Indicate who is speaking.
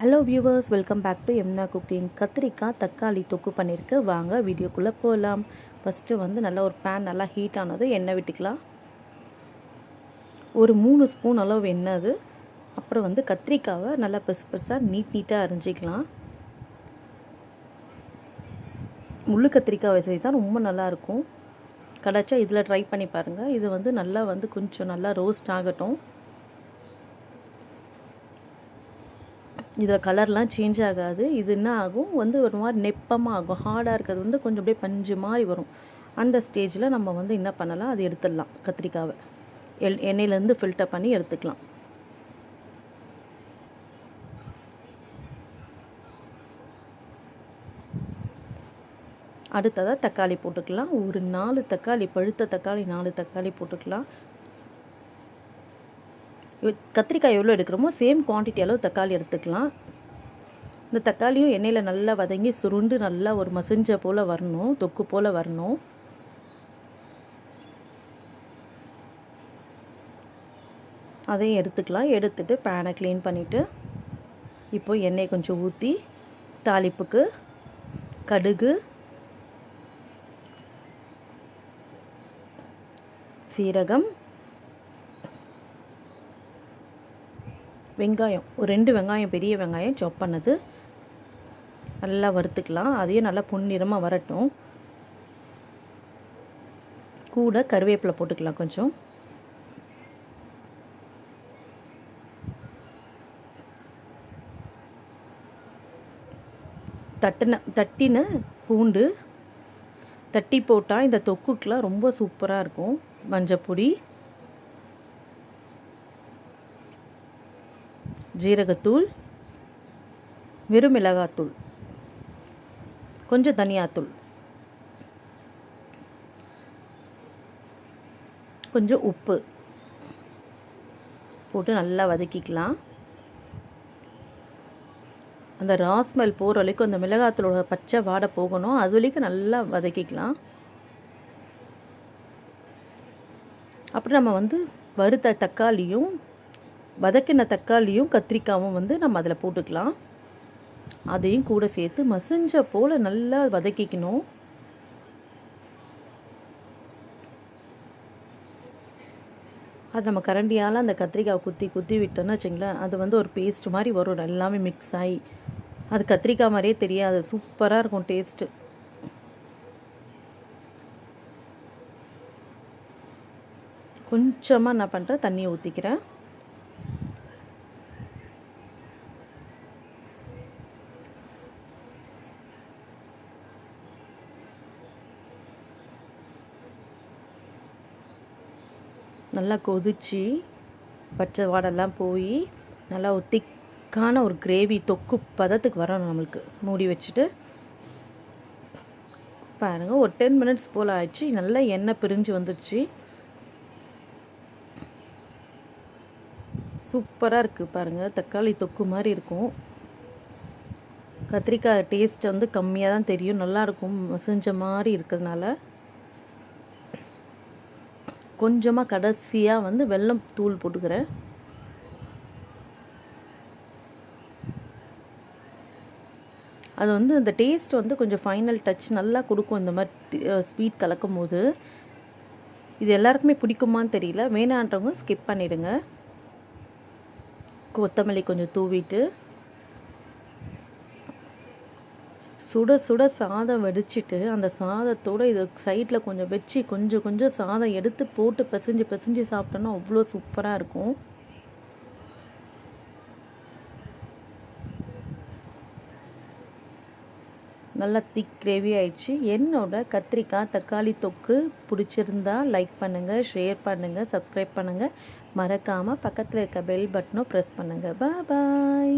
Speaker 1: Hello viewers welcome back to எம்னா cooking கத்திரிக்காய் தக்காளி தொக்கு பண்ணியிருக்கு. வாங்க வீடியோக்குள்ளே போகலாம் ஃபஸ்ட்டு வந்து நல்லா ஒரு பேன் நல்லா ஹீட் ஆனது எண்ணெய் விட்டுக்கலாம். ஒரு மூணு ஸ்பூன் அளவு எண்ணெய் அது. அப்புறம் வந்து கத்திரிக்காவை நல்லா பெருசு பெருசாக நீட் நீட்டாக அரிஞ்சிக்கலாம். முள்ளு கத்திரிக்காய் வசதி தான் ரொம்ப நல்லாயிருக்கும் கிடச்சா இதில் ட்ரை பண்ணி பாருங்கள் இது வந்து நல்லா வந்து கொஞ்சம் நல்லா ரோஸ்ட் ஆகட்டும். இதில் கலர்லாம் சேஞ்ச் ஆகாது. இது என்ன ஆகும்? வந்து ஒரு மாதிரி நெப்பமாக ஆகும் ஹார்டாக இருக்கிறது வந்து கொஞ்சம் அப்படியே பஞ்சு மாதிரி வரும். அந்த ஸ்டேஜில் நம்ம வந்து என்ன பண்ணலாம்? அது எடுத்துடலாம் கத்திரிக்காவை. எல் எண்ணெயிலேருந்து ஃபில்டர் பண்ணி எடுத்துக்கலாம். அடுத்ததாக தக்காளி போட்டுக்கலாம். ஒரு நாலு தக்காளி பழுத்த தக்காளி நாலு தக்காளி போட்டுக்கலாம். கத்திரிக்காய் எவ்வளோ எடுக்கிறோமோ சேம் குவான்டிட்டி அளவு தக்காளி எடுத்துக்கலாம். இந்த தக்காளியும் எண்ணெயில் நல்லா வதங்கி சுருண்டு நல்லா ஒரு மசிஞ்ச போல் வரணும் தொக்கு போல் வரணும். அதையும் எடுத்துக்கலாம். எடுத்துட்டு பேனை க்ளீன் பண்ணிவிட்டு இப்போது எண்ணெய் கொஞ்சம் ஊற்றி தாளிப்புக்கு கடுகு சீரகம் வெங்காயம் ஒரு ரெண்டு வெங்காயம் பெரிய வெங்காயம் சாப் பண்ணது. நல்லா வறுத்துக்கலாம். அதையும் நல்லா பொன்னிறமாக வரட்டும். கூட கருவேப்பிலை போட்டுக்கலாம் கொஞ்சம். தட்டின தட்டின பூண்டு தட்டி போட்டால் இந்த தொக்குக்கெலாம் ரொம்ப சூப்பராக இருக்கும். மஞ்சப்பொடி ஜீரகத்தூள் வெறும் மிளகாத்தூள் கொஞ்சம் தனியாத்தூள் கொஞ்சம் உப்பு போட்டு நல்லா வதக்கிக்கலாம். அந்த ராஸ்மெல் போகிற வரைக்கும் அந்த மிளகாத்தூளோட பச்சை வாடை போகணும். அது வரைக்கும் நல்லா வதக்கிக்கலாம். அப்புறம் நம்ம வந்து வறுத்த தக்காளியும் வதக்கின தக்காளியும் கத்திரிக்காயும் வந்து நம்ம அதில் போட்டுக்கலாம். அதையும் கூட சேர்த்து மசிஞ்ச போல் நல்லா வதக்கிக்கணும். அது நம்ம கரண்டியால் அந்த கத்திரிக்காய் குத்தி குத்தி விட்டோன்னு வச்சுங்களேன் அது வந்து ஒரு பேஸ்ட் மாதிரி வரும். எல்லாமே மிக்ஸ் ஆகி. அது கத்திரிக்காய் மாதிரியே தெரியாது. சூப்பராக இருக்கும் டேஸ்ட்டு கொஞ்சமாக நான் பண்ணுறேன் தண்ணியை ஊற்றிக்கிறேன் நல்லா கொதித்து பச்சை வாடெல்லாம் போய் நல்லா ஒரு திக்கான ஒரு கிரேவி தொக்கு பதத்துக்கு வரணும் நம்மளுக்கு. மூடி வச்சுட்டு பாருங்கள் ஒரு டென் மினிட்ஸ் போல் ஆயிடுச்சு. நல்லா எண்ணெய் பிரிஞ்சு வந்துடுச்சு சூப்பராக இருக்குது பாருங்கள் தக்காளி தொக்கு மாதிரி இருக்கும். கத்திரிக்காய் டேஸ்ட் வந்து கம்மியாக தான் தெரியும் நல்லாயிருக்கும் மசிஞ்ச மாதிரி இருக்கிறதுனால. கொஞ்சமாக கடைசியாக வந்து வெல்லம் தூள் போட்டுக்கிறேன் அது வந்து அந்த டேஸ்ட் வந்து கொஞ்சம் ஃபைனல் டச் நல்லா கொடுக்கும் இந்த மாதிரி ஸ்வீட் கலக்கும் போது இது எல்லாருக்குமே பிடிக்குமான்னு தெரியல. வேணான்றவங்க ஸ்கிப் பண்ணிவிடுங்க கொத்தமல்லி கொஞ்சம் தூவிட்டு. சுட சுட சாதம் வடிச்சிட்டு அந்த சாதத்தோடு இது சைடில் கொஞ்சம் வச்சு கொஞ்சம் கொஞ்சம் சாதம் எடுத்து போட்டு பிசைஞ்சு பிசைஞ்சு சாப்பிட்டோன்னா அவ்வளோ சூப்பராக இருக்கும். நல்லா திக் கிரேவி ஆயிடுச்சு. என்னோட கத்திரிக்காய் தக்காளி தொக்கு பிடிச்சிருந்தா லைக் பண்ணுங்கள் ஷேர் பண்ணுங்கள் சப்ஸ்கிரைப் பண்ணுங்கள் மறக்காமல் பக்கத்தில் இருக்க பெல் பட்டனும் ப்ரெஸ் பண்ணுங்கள் பாய்